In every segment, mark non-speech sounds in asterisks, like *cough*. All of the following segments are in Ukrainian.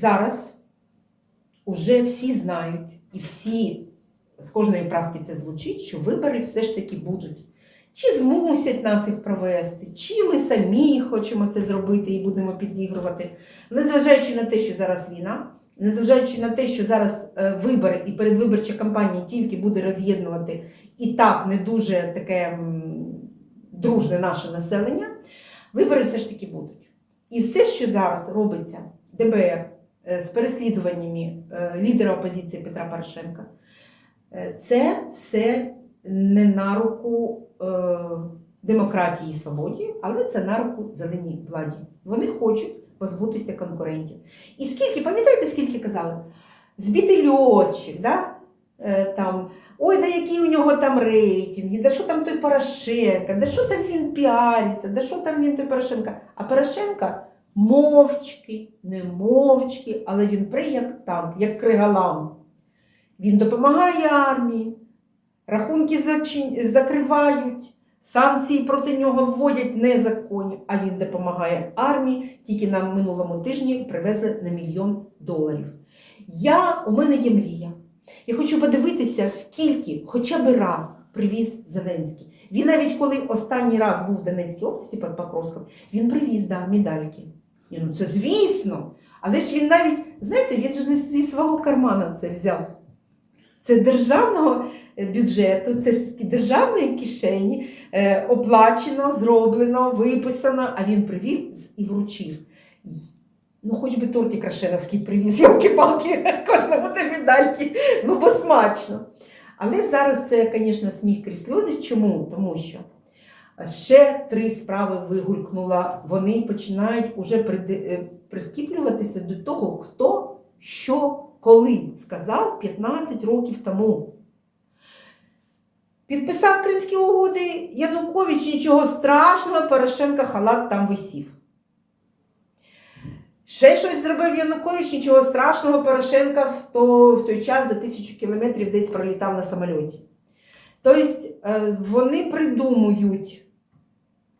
зараз уже всі знають, і всі з кожної праски це звучить, що вибори все ж таки будуть. Чи змусять нас їх провести, чи ми самі хочемо це зробити і будемо підігрувати. Незважаючи на те, що зараз війна, незважаючи на те, що зараз е, вибори і передвиборча кампанія тільки буде роз'єднувати і так не дуже таке дружне наше населення, вибори все ж таки будуть. І все, що зараз робиться ДБР з переслідуваннями е, лідера опозиції Петра Порошенка, е, це все не на руку е, демократії і свободі, але це на руку зеленій владі. Вони хочуть позбутися конкурентів. І скільки, пам'ятаєте, скільки казали? Збитий льотчик, да? Е, там, ой, да які у нього там рейтинги, да що там той Порошенко, да що там він піариться, да що там він той Порошенко. А Порошенка мовчки, не мовчки, але він при як танк, як кригалам. Він допомагає армії, рахунки зачин- закривають, санкції проти нього вводять незаконні, а він допомагає армії. Тільки на минулому тижні привезли на мільйон доларів. Я, у мене є мрія. Я хочу подивитися, скільки хоча б раз привіз Зеленський. Він навіть коли останній раз був в Донецькій області під Покровськом, він привіз да, медальки. Ні, ну це звісно. Але ж він навіть, знаєте, він ж не зі свого кармана це взяв. Це державного е, бюджету, це з державної кишені е, оплачено, зроблено, виписано, а він привіз і вручив. Ну, хоч би тортик Рашеновський привіз, ялки-палки, *laughs* кожному те медальки, ну бо смачно. Але зараз це, звісно, сміх крізь сльози. Чому? Тому що ще три справи вигулькнула. Вони починають уже е, прискіплюватися до того, хто що коли сказав 15 років тому. Підписав Кримські угоди Янукович, нічого страшного, Порошенка халат там висів. Ще щось зробив Янукович, нічого страшного, Порошенка в, то, в той час за тисячу кілометрів десь пролітав на самольоті. Тобто е, вони придумують,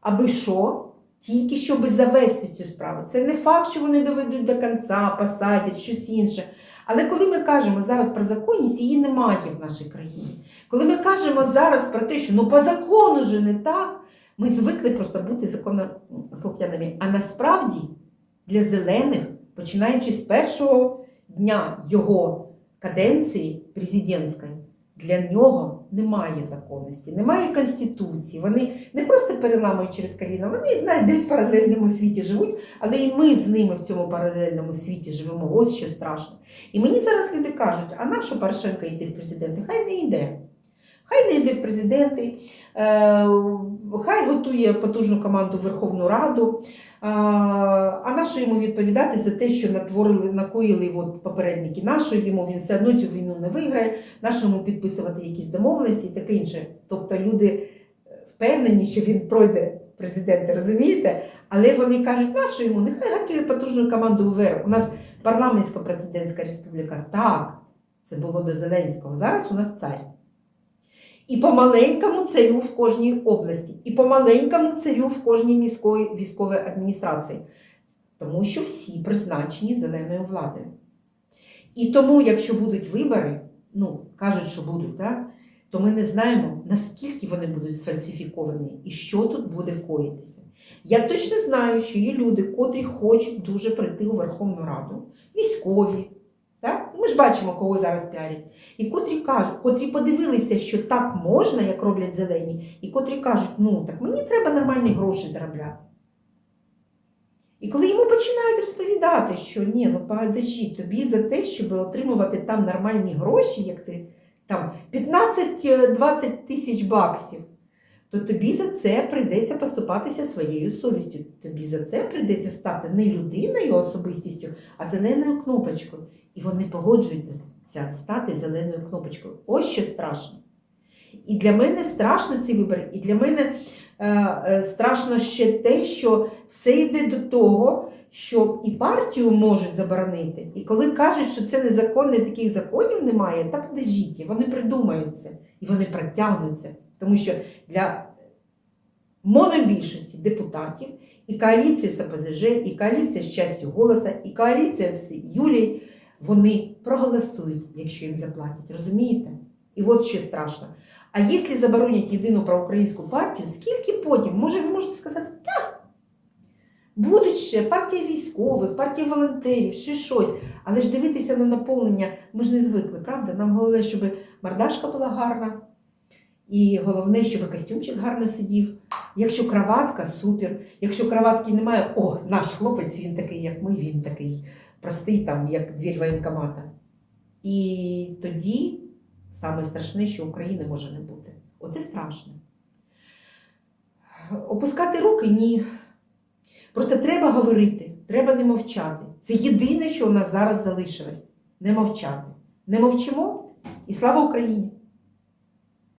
аби що, тільки щоб завести цю справу. Це не факт, що вони доведуть до кінця, посадять, щось інше. Але коли ми кажемо зараз про законність, її немає в нашій країні. Коли ми кажемо зараз про те, що ну по закону же не так, ми звикли просто бути законослухняними. А насправді для зелених, починаючи з першого дня його каденції президентської, для нього немає законності, немає конституції. Вони не просто переламують через коліна, вони знають, десь в паралельному світі живуть, але і ми з ними в цьому паралельному світі живемо. Ось що страшно. І мені зараз люди кажуть, а нащо Порошенко йти в президенти? Хай не йде. Хай не йде в президенти, е, хай готує потужну команду в Верховну Раду. А, а нащо йому відповідати за те, що натворили, накоїли от попередники? Нащо йому він все одно цю війну не виграє, нащо йому підписувати якісь домовленості і таке інше. Тобто люди впевнені, що він пройде президента, розумієте? Але вони кажуть, нащо йому? Нехай готує потужну команду УВР. У нас парламентсько-президентська республіка. Так, це було до Зеленського. Зараз у нас цар. І по маленькому царю в кожній області, і по маленькому царю в кожній міської військовій адміністрації. Тому що всі призначені зеленою владою. І тому, якщо будуть вибори, ну, кажуть, що будуть, да, то ми не знаємо, наскільки вони будуть сфальсифіковані і що тут буде коїтися. Я точно знаю, що є люди, котрі хочуть дуже прийти у Верховну Раду, військові. Ж бачимо, кого зараз піарять. І котрі кажуть, котрі подивилися, що так можна, як роблять зелені, і котрі кажуть, ну так мені треба нормальні гроші заробляти. І коли йому починають розповідати, що ні, ну подожди, тобі за те, щоб отримувати там нормальні гроші, як ти там 15-20 тисяч баксів, то тобі за це прийдеться поступатися своєю совістю. Тобі за це прийдеться стати не людиною особистістю, а зеленою кнопочкою. І вони погоджуються стати зеленою кнопочкою. Ось що страшно. І для мене страшно ці вибори, і для мене е, е, страшно ще те, що все йде до того, що і партію можуть заборонити. І коли кажуть, що це незаконне, таких законів немає, та подождіть, вони придумаються і вони протягнуться. Тому що для монобільшості депутатів І коаліція з ОПЗЖ, і коаліція з частю голоса, і коаліція з Юлією, вони проголосують, якщо їм заплатять. Розумієте? І от ще страшно. А якщо заборонять єдину проукраїнську партію, скільки потім, може, ви можете сказати, так, будуть ще партія військових, партія волонтерів, ще щось. Але ж дивитися на наповнення, ми ж не звикли, правда? Нам головне, щоб мордашка була гарна, і головне, щоб костюмчик гарно сидів. Якщо краватка, супер. Якщо краватки немає, о, наш хлопець, він такий, як ми, він такий простий, там, як двір воєнкомата. І тоді саме страшне, що України може не бути. Оце страшно. Опускати руки ні. Просто треба говорити, треба не мовчати. Це єдине, що у нас зараз залишилось не мовчати. Не мовчимо і слава Україні!